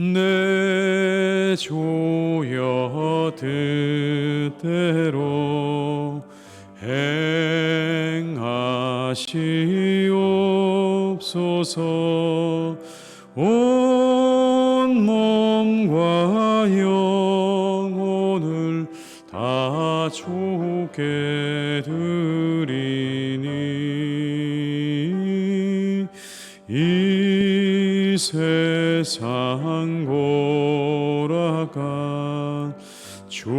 내 조여 뜻대로 행하시옵소서. 온 몸과 영혼을 다 주께 드리니 이세 상 고락한 주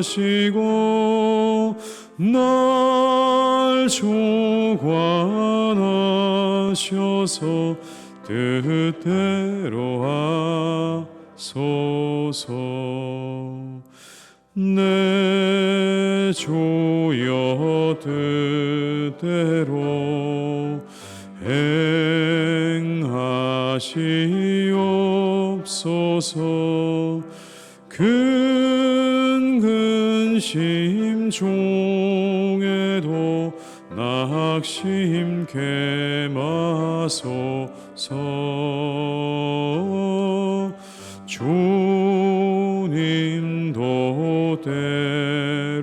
인도하시고 날 주관하셔서 뜻대로 하소서. 내 주여 뜻대로 하시옵소서. 큰 근심 중에도 낙심케 마소서. 주님도 때로는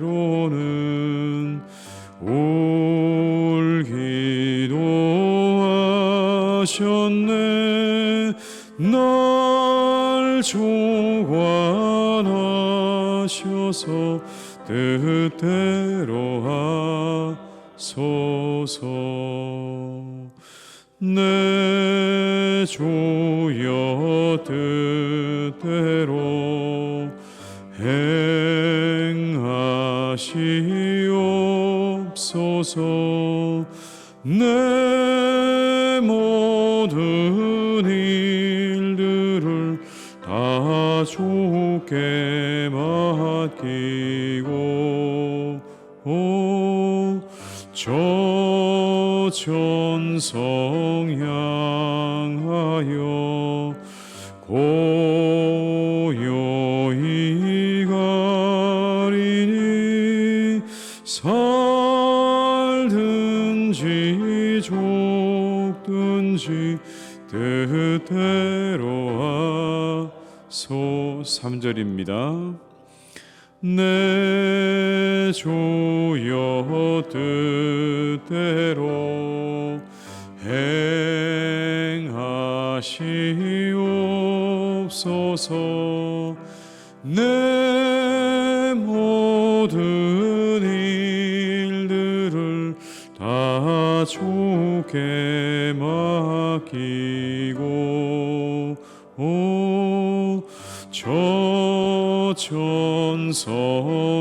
울기도 하셨네 날 주관하셔서 뜻대로 하소서. 내 주여 뜻대로 행하시옵소서. 내 주께 맡기고. 저 천성 향하여 고요히 가리니 살든지 죽든지 뜻대로 하소 3절입니다. 내 주여 뜻대로 행하시옵소서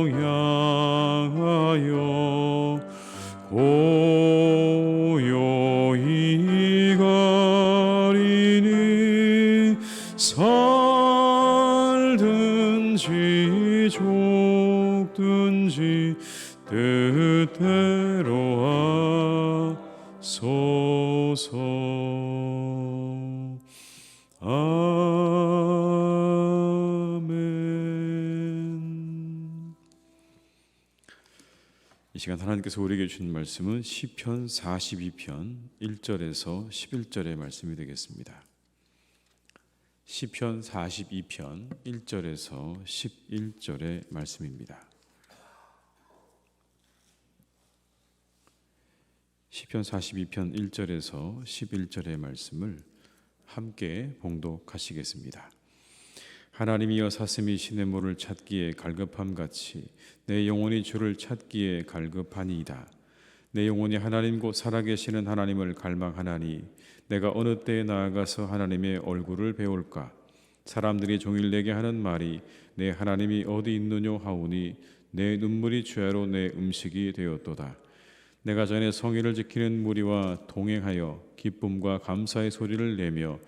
향하여 이 시간 하나님께서 우리에게 주신 말씀은 시편 42편 1절에서 11절의 말씀이 되겠습니다. 시편 42편 1절에서 11절의 말씀입니다. 시편 42편 1절에서 11절의 말씀을 함께 봉독하시겠습니다. 하나님이여 사슴이 시냇물을 찾기에 갈급함 같이 내 영혼이 주를 찾기에 갈급하니이다. 내 영혼이 하나님 곧 살아계시는 하나님을 갈망하나니 내가 어느 때에 나아가서 하나님의 얼굴을 배울까? 사람들이 종일 내게 하는 말이 내 하나님이 어디 있느뇨 하오니 내 눈물이 주야로 내 음식이 되었도다. 내가 전에 성의를 지키는 무리와 동행하여 기쁨과 감사의 소리를 내며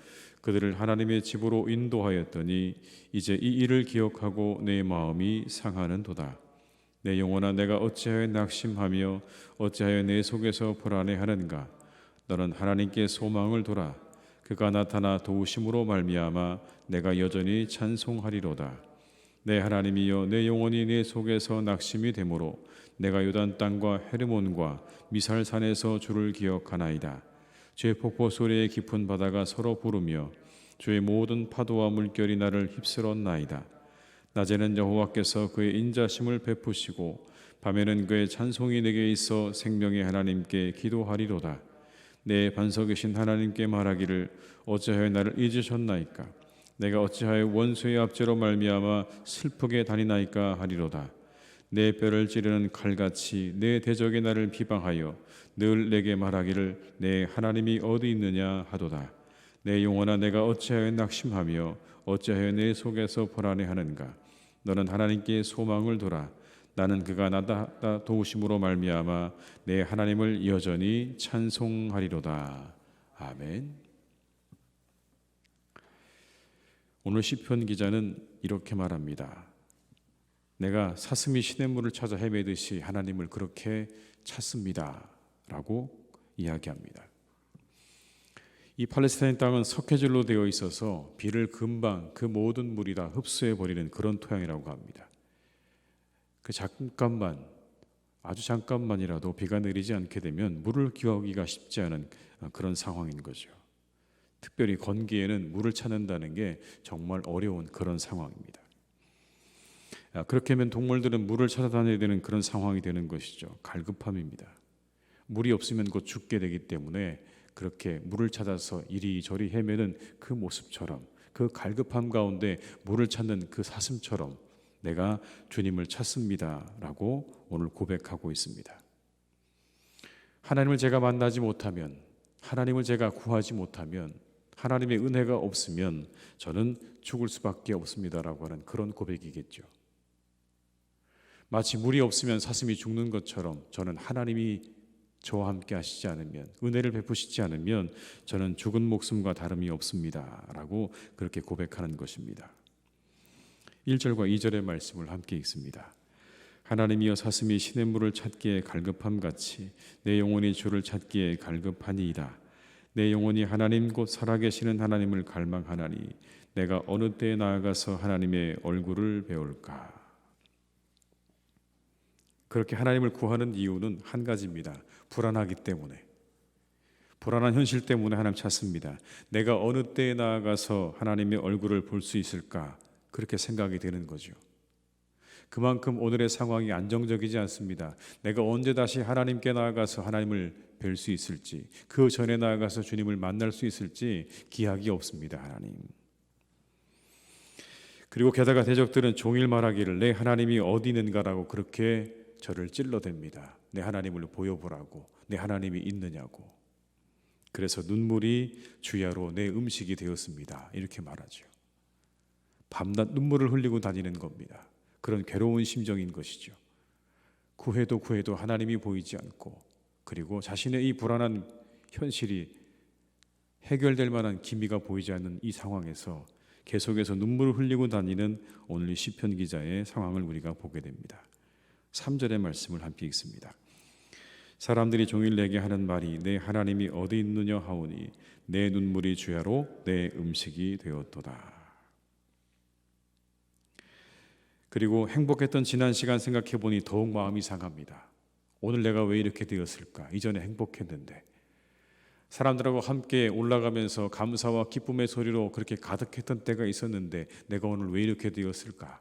그들을 하나님의 집으로 인도하였더니 이제 이 일을 기억하고 내 마음이 상하는도다. 내 영혼아 내가 어찌하여 낙심하며 어찌하여 내 속에서 불안해하는가? 너는 하나님께 소망을 둬라. 그가 나타나 도우심으로 말미암아 내가 여전히 찬송하리로다. 내 하나님이여 내 영혼이 내 속에서 낙심이 되므로 내가 요단 땅과 헤르몬과 미살산에서 주를 기억하나이다. 주의 폭포 소리에 깊은 바다가 서로 부르며 주의 모든 파도와 물결이 나를 휩쓸었나이다. 낮에는 여호와께서 그의 인자심을 베푸시고 밤에는 그의 찬송이 내게 있어 생명의 하나님께 기도하리로다. 내 반석이신 하나님께 말하기를 어찌하여 나를 잊으셨나이까? 내가 어찌하여 원수의 압제로 말미암아 슬프게 다니나이까 하리로다. 내 뼈를 찌르는 칼같이 내 대적의 나를 비방하여 늘 내게 말하기를 내 하나님이 어디 있느냐 하도다. 내 영혼아 내가 어찌하여 낙심하며 어찌하여 내 속에서 불안해하는가? 너는 하나님께 소망을 둬라. 나는 그가 나다 도우심으로 말미암아 내 하나님을 여전히 찬송하리로다. 아멘. 오늘 시편 기자는 이렇게 말합니다. 내가 사슴이 시냇물을 찾아 헤매듯이 하나님을 그렇게 찾습니다라고 이야기합니다. 이 팔레스타인 땅은 석회질로 되어 있어서 비를 금방 그 모든 물이 다 흡수해 버리는 그런 토양이라고 합니다. 그 잠깐만 아주 잠깐만이라도 비가 내리지 않게 되면 물을 기어오기가 쉽지 않은 그런 상황인 거죠. 특별히 건기에는 물을 찾는다는 게 정말 어려운 그런 상황입니다. 아, 그렇게 하면 동물들은 물을 찾아다녀야 되는 그런 상황이 되는 것이죠. 갈급함입니다. 물이 없으면 곧 죽게 되기 때문에 그렇게 물을 찾아서 이리저리 헤매는 그 모습처럼 그 갈급함 가운데 물을 찾는 그 사슴처럼 내가 주님을 찾습니다라고 오늘 고백하고 있습니다. 하나님을 제가 만나지 못하면 하나님을 제가 구하지 못하면 하나님의 은혜가 없으면 저는 죽을 수밖에 없습니다라고 하는 그런 고백이겠죠. 마치 물이 없으면 사슴이 죽는 것처럼 저는 하나님이 저와 함께 하시지 않으면 은혜를 베푸시지 않으면 저는 죽은 목숨과 다름이 없습니다라고 그렇게 고백하는 것입니다. 1절과 2절의 말씀을 함께 읽습니다. 하나님이여 사슴이 시냇물을 찾기에 갈급함 같이 내 영혼이 주를 찾기에 갈급하니이다. 내 영혼이 하나님 곧 살아계시는 하나님을 갈망하나니 내가 어느 때에 나아가서 하나님의 얼굴을 배울까? 그렇게 하나님을 구하는 이유는 한 가지입니다. 불안하기 때문에. 불안한 현실 때문에 하나님 찾습니다. 내가 어느 때에 나아가서 하나님의 얼굴을 볼 수 있을까? 그렇게 생각이 되는 거죠. 그만큼 오늘의 상황이 안정적이지 않습니다. 내가 언제 다시 하나님께 나아가서 하나님을 뵐 수 있을지, 그 전에 나아가서 주님을 만날 수 있을지 기약이 없습니다, 하나님. 그리고 게다가 대적들은 종일 말하기를 내 하나님이 어디 있는가라고 그렇게 저를 찔러댑니다. 내 하나님을 보여보라고, 내 하나님이 있느냐고. 그래서 눈물이 주야로 내 음식이 되었습니다. 이렇게 말하죠. 밤낮 눈물을 흘리고 다니는 겁니다. 그런 괴로운 심정인 것이죠. 구해도 구해도 하나님이 보이지 않고 그리고 자신의 이 불안한 현실이 해결될 만한 기미가 보이지 않는 이 상황에서 계속해서 눈물을 흘리고 다니는 오늘 시편 기자의 상황을 우리가 보게 됩니다. 3절의 말씀을 함께 읽습니다. 사람들이 종일 내게 하는 말이 내 하나님이 어디 있느냐 하오니 내 눈물이 주야로 내 음식이 되었도다. 그리고 행복했던 지난 시간 생각해 보니 더욱 마음이 상합니다. 오늘 내가 왜 이렇게 되었을까? 이전에 행복했는데 사람들하고 함께 올라가면서 감사와 기쁨의 소리로 그렇게 가득했던 때가 있었는데 내가 오늘 왜 이렇게 되었을까?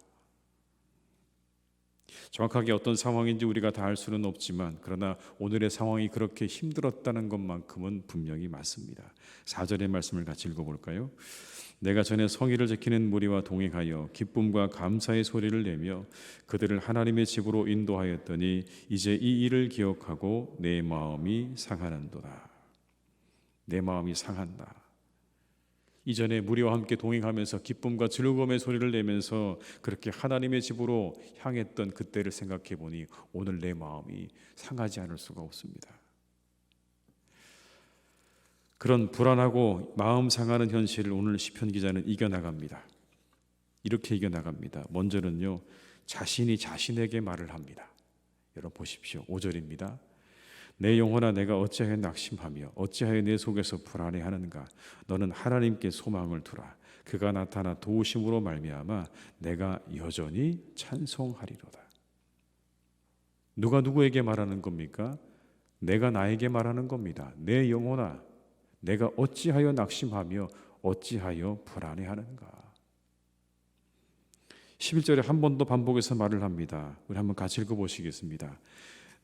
정확하게 어떤 상황인지 우리가 다 알 수는 없지만 그러나 오늘의 상황이 그렇게 힘들었다는 것만큼은 분명히 맞습니다. 4절의 말씀을 같이 읽어 볼까요? 내가 전에 성의를 지키는 무리와 동행하여 기쁨과 감사의 소리를 내며 그들을 하나님의 집으로 인도하였더니 이제 이 일을 기억하고 내 마음이 상하는도다. 내 마음이 상한다. 이전에 무리와 함께 동행하면서 기쁨과 즐거움의 소리를 내면서 그렇게 하나님의 집으로 향했던 그때를 생각해 보니 오늘 내 마음이 상하지 않을 수가 없습니다. 그런 불안하고 마음 상하는 현실을 오늘 시편 기자는 이겨나갑니다. 이렇게 이겨나갑니다. 먼저는요, 자신이 자신에게 말을 합니다. 여러분 보십시오. 5절입니다. 내 영혼아 내가 어찌하여 낙심하며 어찌하여 내 속에서 불안해하는가? 너는 하나님께 소망을 두라. 그가 나타나 도우심으로 말미암아 내가 여전히 찬송하리로다. 누가 누구에게 말하는 겁니까? 내가 나에게 말하는 겁니다. 내 영혼아 내가 어찌하여 낙심하며 어찌하여 불안해하는가? 11절에 한 번 더 반복해서 말을 합니다. 우리 한번 같이 읽어보시겠습니다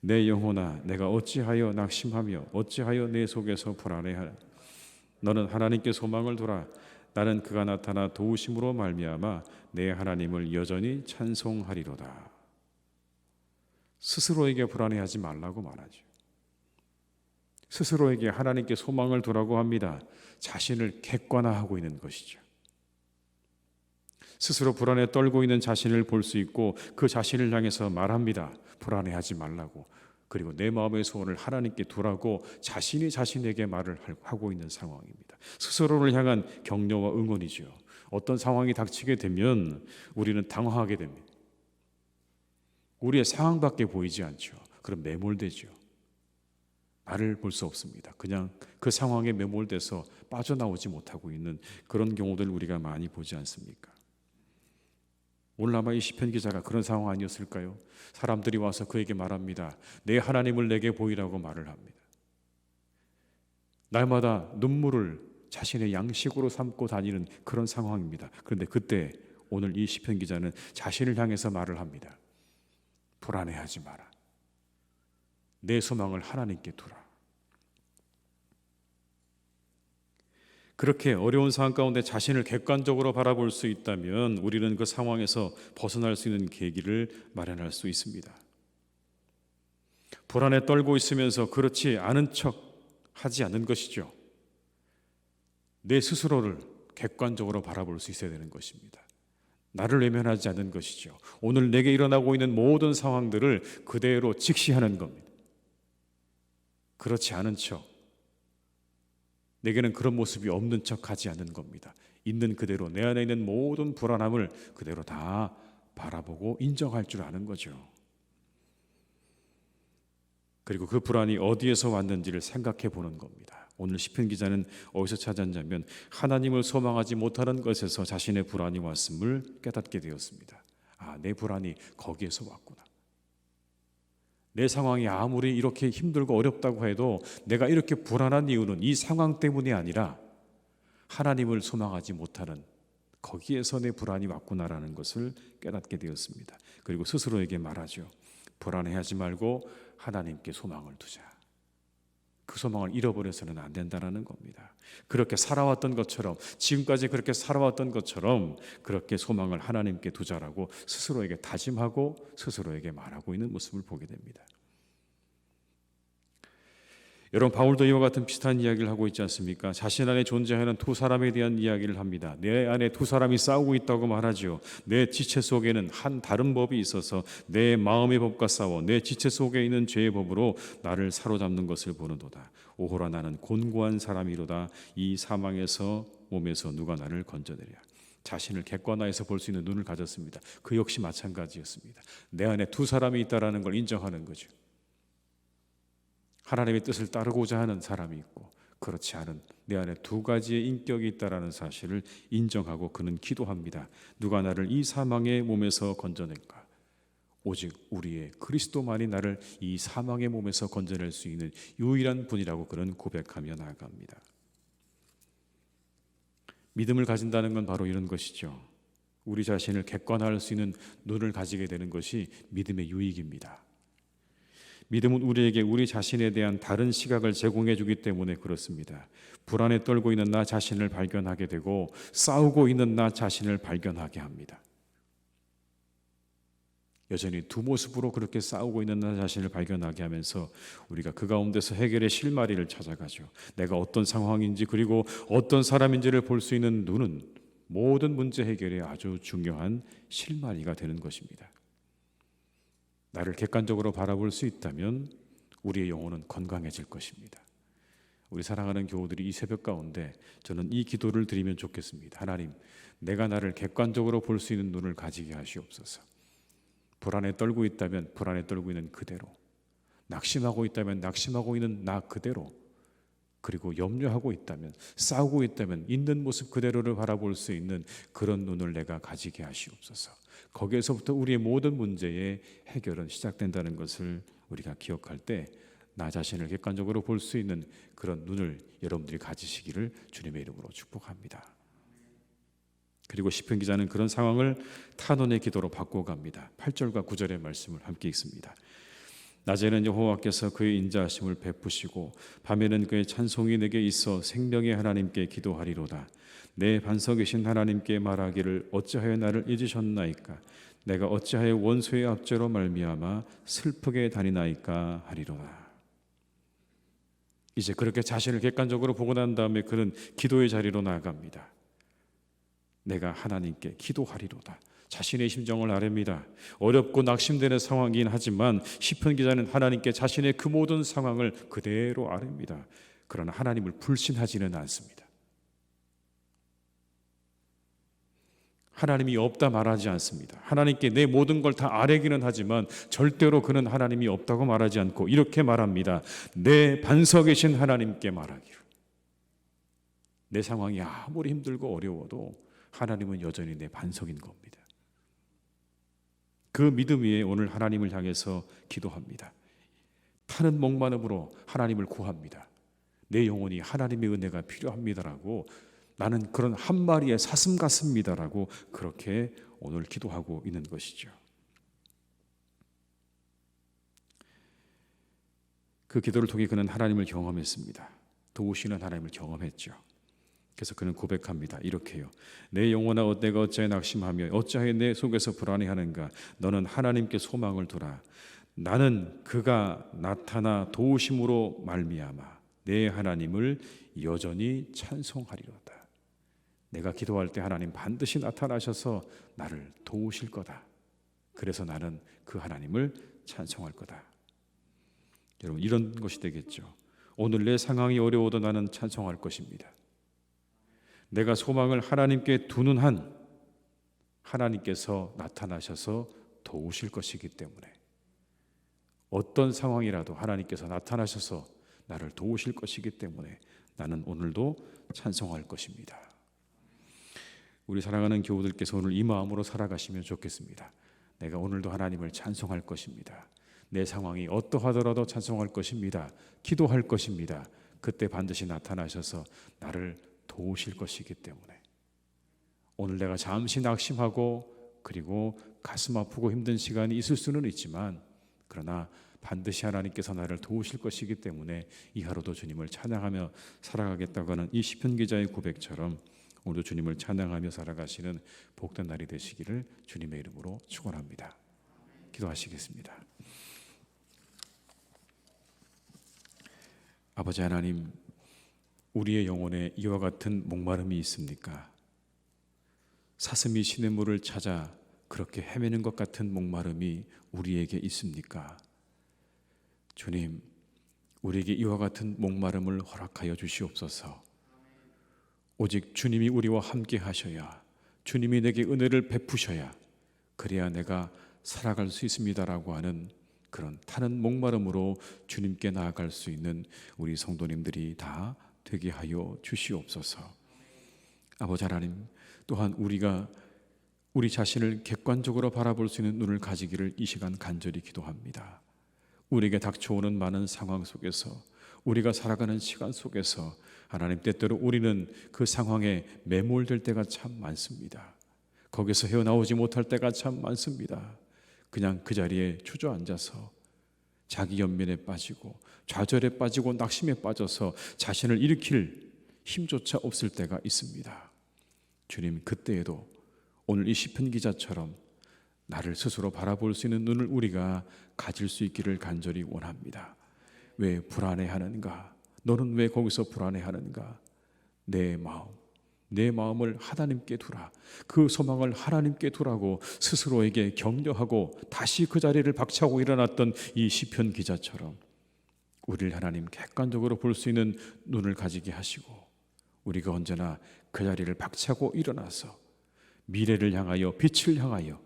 내 영혼아 내가 어찌하여 낙심하며 어찌하여 내 속에서 불안해하라 너는 하나님께 소망을 두라. 나는 그가 나타나 도우심으로 말미암아 내 하나님을 여전히 찬송하리로다. 스스로에게 불안해하지 말라고 말하죠 스스로에게 하나님께 소망을 두라고 합니다. 자신을 객관화하고 있는 것이죠 스스로 불안에 떨고 있는 자신을 볼 수 있고 그 자신을 향해서 말합니다. 불안해하지 말라고. 그리고 내 마음의 소원을 하나님께 두라고 자신이 자신에게 말을 하고 있는 상황입니다. 스스로를 향한 격려와 응원이죠. 어떤 상황이 닥치게 되면 우리는 당황하게 됩니다. 우리의 상황밖에 보이지 않죠. 그럼 매몰되죠. 나를 볼 수 없습니다. 그냥 그 상황에 매몰돼서 빠져나오지 못하고 있는 그런 경우들 우리가 많이 보지 않습니까? 아마 이 시편 기자가 그런 상황 아니었을까요? 사람들이 와서 그에게 말합니다. 내 하나님을 내게 보이라고 말을 합니다. 날마다 눈물을 자신의 양식으로 삼고 다니는 그런 상황입니다. 그런데 그때 오늘 이 시편 기자는 자신을 향해서 말을 합니다. 불안해하지 마라. 내 소망을 하나님께 두라. 그렇게 어려운 상황 가운데 자신을 객관적으로 바라볼 수 있다면 우리는 그 상황에서 벗어날 수 있는 계기를 마련할 수 있습니다. 불안에 떨고 있으면서 그렇지 않은 척 하지 않는 것이죠. 내 스스로를 객관적으로 바라볼 수 있어야 되는 것입니다. 나를 외면하지 않는 것이죠. 오늘 내게 일어나고 있는 모든 상황들을 그대로 직시하는 겁니다. 그렇지 않은 척 내게는 그런 모습이 없는 척 하지 않는 겁니다. 있는 그대로 내 안에 있는 모든 불안함을 그대로 다 바라보고 인정할 줄 아는 거죠. 그리고 그 불안이 어디에서 왔는지를 생각해 보는 겁니다. 오늘 시편 기자는 어디서 찾았냐면 하나님을 소망하지 못하는 것에서 자신의 불안이 왔음을 깨닫게 되었습니다. 아, 내 불안이 거기에서 왔구나. 내 상황이 아무리 이렇게 힘들고 어렵다고 해도 내가 이렇게 불안한 이유는 이 상황 때문이 아니라 하나님을 소망하지 못하는 거기에서 내 불안이 왔구나라는 것을 깨닫게 되었습니다. 그리고 스스로에게 말하죠. 불안해하지 말고 하나님께 소망을 두자. 그 소망을 잃어버려서는 안 된다는 겁니다. 그렇게 살아왔던 것처럼 지금까지 그렇게 살아왔던 것처럼 그렇게 소망을 하나님께 두자라고 스스로에게 다짐하고 스스로에게 말하고 있는 모습을 보게 됩니다. 여러분 바울도 이와 같은 비슷한 이야기를 하고 있지 않습니까? 자신 안에 존재하는 두 사람에 대한 이야기를 합니다. 내 안에 두 사람이 싸우고 있다고 말하죠. 내 지체 속에는 한 다른 법이 있어서 내 마음의 법과 싸워 내 지체 속에 있는 죄의 법으로 나를 사로잡는 것을 보는도다. 오호라 나는 곤고한 사람이로다. 이 사망에서 몸에서 누가 나를 건져내랴. 자신을 객관화해서 볼 수 있는 눈을 가졌습니다. 그 역시 마찬가지였습니다. 내 안에 두 사람이 있다라는 걸 인정하는 거죠. 하나님의 뜻을 따르고자 하는 사람이 있고 그렇지 않은 내 안에 두 가지의 인격이 있다라는 사실을 인정하고 그는 기도합니다. 누가 나를 이 사망의 몸에서 건져낼까? 오직 우리의 그리스도만이 나를 이 사망의 몸에서 건져낼 수 있는 유일한 분이라고 그는 고백하며 나아갑니다. 믿음을 가진다는 건 바로 이런 것이죠. 우리 자신을 객관화할 수 있는 눈을 가지게 되는 것이 믿음의 유익입니다. 믿음은 우리에게 우리 자신에 대한 다른 시각을 제공해 주기 때문에 그렇습니다. 불안에 떨고 있는 나 자신을 발견하게 되고 싸우고 있는 나 자신을 발견하게 합니다. 여전히 두 모습으로 그렇게 싸우고 있는 나 자신을 발견하게 하면서 우리가 그 가운데서 해결의 실마리를 찾아가죠. 내가 어떤 상황인지 그리고 어떤 사람인지를 볼 수 있는 눈은 모든 문제 해결에 아주 중요한 실마리가 되는 것입니다. 나를 객관적으로 바라볼 수 있다면 우리의 영혼은 건강해질 것입니다. 우리 사랑하는 교우들이 이 새벽 가운데 저는 이 기도를 드리면 좋겠습니다. 하나님, 내가 나를 객관적으로 볼 수 있는 눈을 가지게 하시옵소서. 불안에 떨고 있다면 불안에 떨고 있는 그대로, 낙심하고 있다면 낙심하고 있는 나 그대로, 그리고 염려하고 있다면 싸우고 있다면 있는 모습 그대로를 바라볼 수 있는 그런 눈을 내가 가지게 하시옵소서. 거기에서부터 우리의 모든 문제의 해결은 시작된다는 것을 우리가 기억할 때 나 자신을 객관적으로 볼 수 있는 그런 눈을 여러분들이 가지시기를 주님의 이름으로 축복합니다. 그리고 시편 기자는 그런 상황을 탄원의 기도로 바꿔갑니다. 8절과 9절의 말씀을 함께 읽습니다. 낮에는 여호와께서 그의 인자하심을 베푸시고 밤에는 그의 찬송이 내게 있어 생명의 하나님께 기도하리로다. 내 반석이신 하나님께 말하기를 어찌하여 나를 잊으셨나이까? 내가 어찌하여 원수의 압제로 말미암아 슬프게 다니나이까 하리로다. 이제 그렇게 자신을 객관적으로 보고 난 다음에 그는 기도의 자리로 나아갑니다. 내가 하나님께 기도하리로다. 자신의 심정을 아렵니다. 어렵고 낙심되는 상황이긴 하지만 시편 기자는 하나님께 자신의 그 모든 상황을 그대로 아릅니다. 그러나 하나님을 불신하지는 않습니다. 하나님이 없다 말하지 않습니다. 하나님께 내 모든 걸 다 아뢰기는 하지만 절대로 그는 하나님이 없다고 말하지 않고 이렇게 말합니다. 내 반석이신 하나님께 말하기를. 내 상황이 아무리 힘들고 어려워도 하나님은 여전히 내 반석인 겁니다. 그 믿음 위에 오늘 하나님을 향해서 기도합니다. 타는 목마름으로 하나님을 구합니다. 내 영혼이 하나님의 은혜가 필요합니다라고 나는 그런 한 마리의 사슴 같습니다라고 그렇게 오늘 기도하고 있는 것이죠. 그 기도를 통해 그는 하나님을 경험했습니다. 도우시는 하나님을 경험했죠. 그래서 그는 고백합니다. 이렇게요. 내 영혼아 내가 어찌하여 낙심하며 어찌하여 내 속에서 불안해하는가? 너는 하나님께 소망을 두라. 나는 그가 나타나 도우심으로 말미암아 내 하나님을 여전히 찬송하리로다. 내가 기도할 때 하나님 반드시 나타나셔서 나를 도우실 거다. 그래서 나는 그 하나님을 찬송할 거다. 여러분 이런 것이 되겠죠. 오늘 내 상황이 어려워도 나는 찬송할 것입니다. 내가 소망을 하나님께 두는 한 하나님께서 나타나셔서 도우실 것이기 때문에 어떤 상황이라도 하나님께서 나타나셔서 나를 도우실 것이기 때문에 나는 오늘도 찬송할 것입니다. 우리 사랑하는 교우들께서 오늘 이 마음으로 살아가시면 좋겠습니다. 내가 오늘도 하나님을 찬송할 것입니다. 내 상황이 어떠하더라도 찬송할 것입니다. 기도할 것입니다. 그때 반드시 나타나셔서 나를 도우실 것이기 때문에 오늘 내가 잠시 낙심하고 그리고 가슴 아프고 힘든 시간이 있을 수는 있지만 그러나 반드시 하나님께서 나를 도우실 것이기 때문에 이 하루도 주님을 찬양하며 살아가겠다고 하는 이 시편 기자의 고백처럼 오늘도 주님을 찬양하며 살아가시는 복된 날이 되시기를 주님의 이름으로 축원합니다. 기도하시겠습니다. 아버지 하나님 우리의 영혼에 이와 같은 목마름이 있습니까? 사슴이 시냇물을 찾아 그렇게 헤매는 것 같은 목마름이 우리에게 있습니까? 주님, 우리에게 이와 같은 목마름을 허락하여 주시옵소서. 오직 주님이 우리와 함께 하셔야 주님이 내게 은혜를 베푸셔야 그래야 내가 살아갈 수 있습니다라고 하는 그런 타는 목마름으로 주님께 나아갈 수 있는 우리 성도님들이 다 되게 하여 주시옵소서. 아버지 하나님 또한 우리가 우리 자신을 객관적으로 바라볼 수 있는 눈을 가지기를 이 시간 간절히 기도합니다. 우리에게 닥쳐오는 많은 상황 속에서 우리가 살아가는 시간 속에서 하나님 때때로 우리는 그 상황에 매몰될 때가 참 많습니다. 거기서 헤어나오지 못할 때가 참 많습니다. 그냥 그 자리에 주저앉아서 자기 연민에 빠지고 좌절에 빠지고 낙심에 빠져서 자신을 일으킬 힘조차 없을 때가 있습니다. 주님 그때에도 오늘 이 시편 기자처럼 나를 스스로 바라볼 수 있는 눈을 우리가 가질 수 있기를 간절히 원합니다. 왜 불안해하는가? 너는 왜 거기서 불안해하는가? 내 마음, 내 마음을 하나님께 두라. 그 소망을 하나님께 두라고 스스로에게 격려하고 다시 그 자리를 박차고 일어났던 이 시편 기자처럼 우리를 하나님 객관적으로 볼 수 있는 눈을 가지게 하시고 우리가 언제나 그 자리를 박차고 일어나서 미래를 향하여 빛을 향하여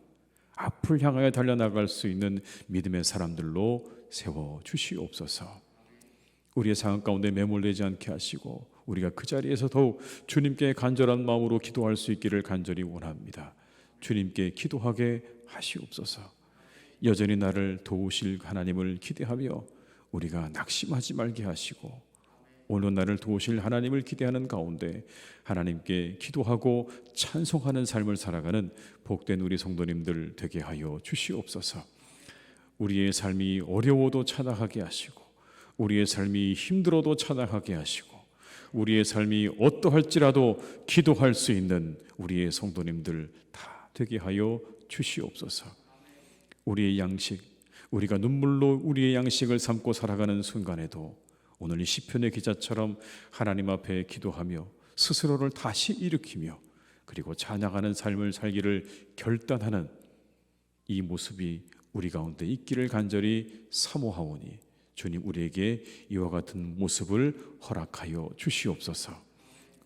앞을 향하여 달려나갈 수 있는 믿음의 사람들로 세워 주시옵소서. 우리의 상황 가운데 매몰되지 않게 하시고 우리가 그 자리에서 더욱 주님께 간절한 마음으로 기도할 수 있기를 간절히 원합니다. 주님께 기도하게 하시옵소서. 여전히 나를 도우실 하나님을 기대하며 우리가 낙심하지 말게 하시고 오늘 나를 도우실 하나님을 기대하는 가운데 하나님께 기도하고 찬송하는 삶을 살아가는 복된 우리 성도님들 되게 하여 주시옵소서. 우리의 삶이 어려워도 찬양하게 하시고 우리의 삶이 힘들어도 찬양하게 하시고 우리의 삶이 어떠할지라도 기도할 수 있는 우리의 성도님들 다 되게 하여 주시옵소서. 우리의 양식, 우리가 눈물로 우리의 양식을 삼고 살아가는 순간에도 오늘 이 시편의 기자처럼 하나님 앞에 기도하며 스스로를 다시 일으키며 그리고 찬양하는 삶을 살기를 결단하는 이 모습이 우리 가운데 있기를 간절히 사모하오니 주님 우리에게 이와 같은 모습을 허락하여 주시옵소서.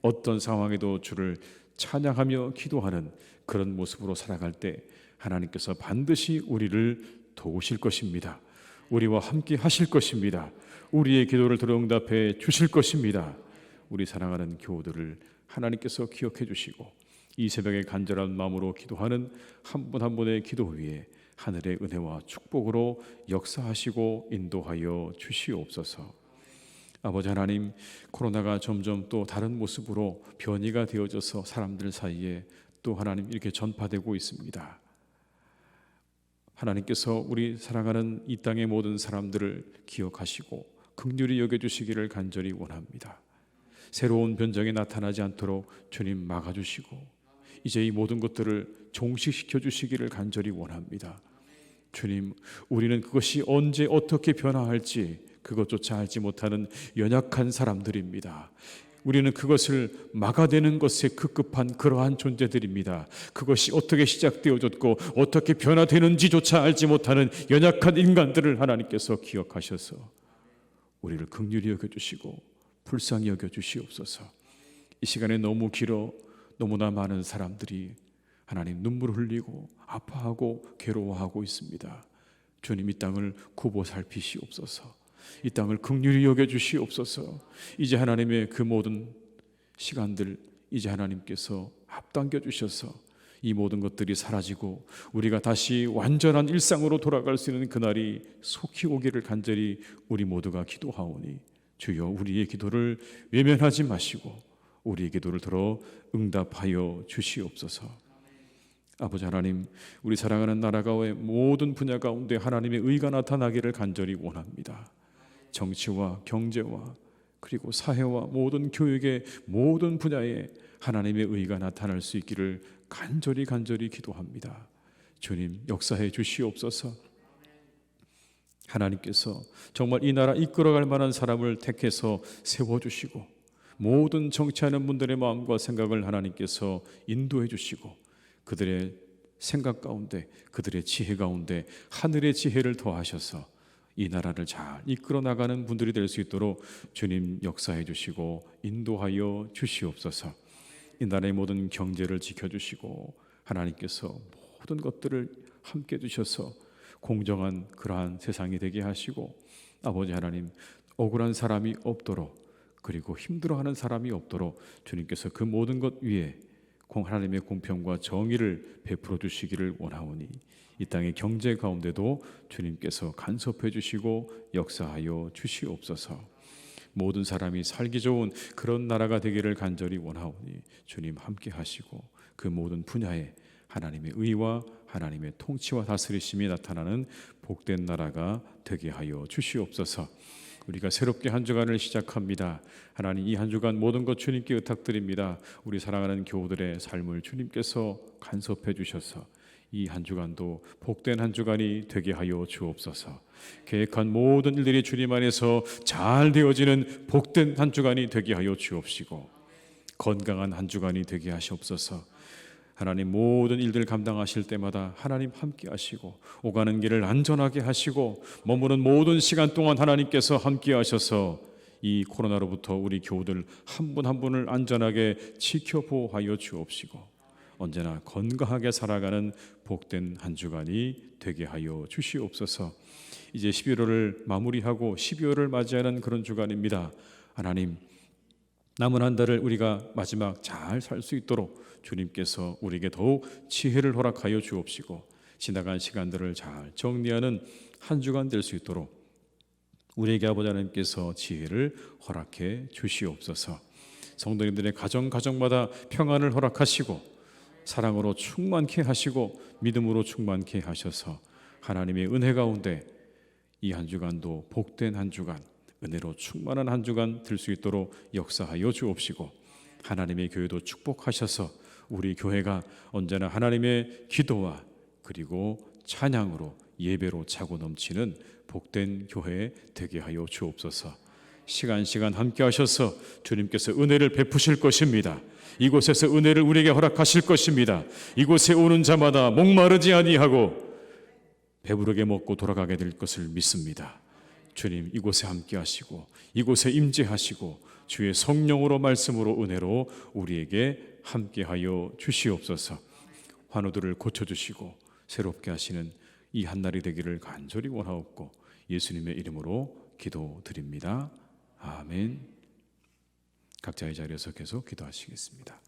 어떤 상황에도 주를 찬양하며 기도하는 그런 모습으로 살아갈 때 하나님께서 반드시 우리를 도우실 것입니다. 우리와 함께 하실 것입니다. 우리의 기도를 들어 응답해 주실 것입니다. 우리 사랑하는 교우들을 하나님께서 기억해 주시고 이 새벽에 간절한 마음으로 기도하는 한 분한 분의 기도 위에 하늘의 은혜와 축복으로 역사하시고 인도하여 주시옵소서. 아버지 하나님, 코로나가 점점 또 다른 모습으로 변이가 되어져서 사람들 사이에 또 하나님 이렇게 전파되고 있습니다. 하나님께서 우리 사랑하는 이 땅의 모든 사람들을 기억하시고 긍휼히 여겨 주시기를 간절히 원합니다. 새로운 변정이 나타나지 않도록 주님 막아 주시고 이제 이 모든 것들을 종식시켜 주시기를 간절히 원합니다. 주님, 우리는 그것이 언제 어떻게 변화할지 그것조차 알지 못하는 연약한 사람들입니다. 우리는 그것을 막아내는 것에 급급한 그러한 존재들입니다. 그것이 어떻게 시작되어졌고 어떻게 변화되는지조차 알지 못하는 연약한 인간들을 하나님께서 기억하셔서 우리를 극률히 여겨 주시고 불쌍히 여겨 주시옵소서. 이 시간에 너무 길어 너무나 많은 사람들이 하나님 눈물 흘리고 아파하고 괴로워하고 있습니다. 주님 이 땅을 굽어 살피시옵소서. 이 땅을 극률히 여겨 주시옵소서. 이제 하나님의 그 모든 시간들 이제 하나님께서 앞당겨 주셔서 이 모든 것들이 사라지고 우리가 다시 완전한 일상으로 돌아갈 수 있는 그날이 속히 오기를 간절히 우리 모두가 기도하오니 주여 우리의 기도를 외면하지 마시고 우리의 기도를 들어 응답하여 주시옵소서. 아버지 하나님, 우리 사랑하는 나라가의 모든 분야 가운데 하나님의 의가 나타나기를 간절히 원합니다. 정치와 경제와 그리고 사회와 모든 교육의 모든 분야에 하나님의 의가 나타날 수 있기를 간절히 간절히 기도합니다. 주님 역사해 주시옵소서. 하나님께서 정말 이 나라 이끌어갈 만한 사람을 택해서 세워 주시고 모든 정치하는 분들의 마음과 생각을 하나님께서 인도해 주시고 그들의 생각 가운데 그들의 지혜 가운데 하늘의 지혜를 더하셔서 이 나라를 잘 이끌어 나가는 분들이 될 수 있도록 주님 역사해 주시고 인도하여 주시옵소서. 이 나라의 모든 경제를 지켜 주시고 하나님께서 모든 것들을 함께 주셔서 공정한 그러한 세상이 되게 하시고 아버지 하나님 억울한 사람이 없도록 그리고 힘들어하는 사람이 없도록 주님께서 그 모든 것 위에 하나님의 공평과 정의를 베풀어 주시기를 원하오니 이 땅의 경제 가운데도 주님께서 간섭해 주시고 역사하여 주시옵소서. 모든 사람이 살기 좋은 그런 나라가 되기를 간절히 원하오니 주님 함께 하시고 그 모든 분야에 하나님의 의와 하나님의 통치와 다스리심이 나타나는 복된 나라가 되게 하여 주시옵소서. 우리가 새롭게 한 주간을 시작합니다. 하나님 이 한 주간 모든 것 주님께 의탁드립니다. 우리 사랑하는 교우들의 삶을 주님께서 간섭해 주셔서 이 한 주간도 복된 한 주간이 되게 하여 주옵소서. 계획한 모든 일들이 주님 안에서 잘 되어지는 복된 한 주간이 되게 하여 주옵시고 건강한 한 주간이 되게 하시옵소서. 하나님 모든 일들 감당하실 때마다 하나님 함께 하시고 오가는 길을 안전하게 하시고 머무는 모든 시간 동안 하나님께서 함께 하셔서 이 코로나로부터 우리 교우들 한 분 한 분을 안전하게 지켜보하여 주옵시고 언제나 건강하게 살아가는 복된 한 주간이 되게 하여 주시옵소서. 이제 11월을 마무리하고 12월을 맞이하는 그런 주간입니다. 하나님 남은 한 달을 우리가 마지막 잘 살 수 있도록 주님께서 우리에게 더욱 지혜를 허락하여 주옵시고 지나간 시간들을 잘 정리하는 한 주간 될 수 있도록 우리에게 아버지 하나님께서 지혜를 허락해 주시옵소서. 성도님들의 가정 가정마다 평안을 허락하시고 사랑으로 충만케 하시고 믿음으로 충만케 하셔서 하나님의 은혜 가운데 이 한 주간도 복된 한 주간 은혜로 충만한 한 주간 될수 있도록 역사하여 주옵시고 하나님의 교회도 축복하셔서 우리 교회가 언제나 하나님의 기도와 그리고 찬양으로 예배로 차고 넘치는 복된 교회 되게 하여 주옵소서. 시간 시간 함께 하셔서 주님께서 은혜를 베푸실 것입니다. 이곳에서 은혜를 우리에게 허락하실 것입니다. 이곳에 오는 자마다 목마르지 아니하고 배부르게 먹고 돌아가게 될 것을 믿습니다. 주님 이곳에 함께 하시고 이곳에 임재하시고 주의 성령으로 말씀으로 은혜로 우리에게 함께 하여 주시옵소서. 환우들을 고쳐 주시고 새롭게 하시는 이 한날이 되기를 간절히 원하옵고 예수님의 이름으로 기도드립니다. 아멘. 각자의 자리에서 계속 기도하시겠습니다.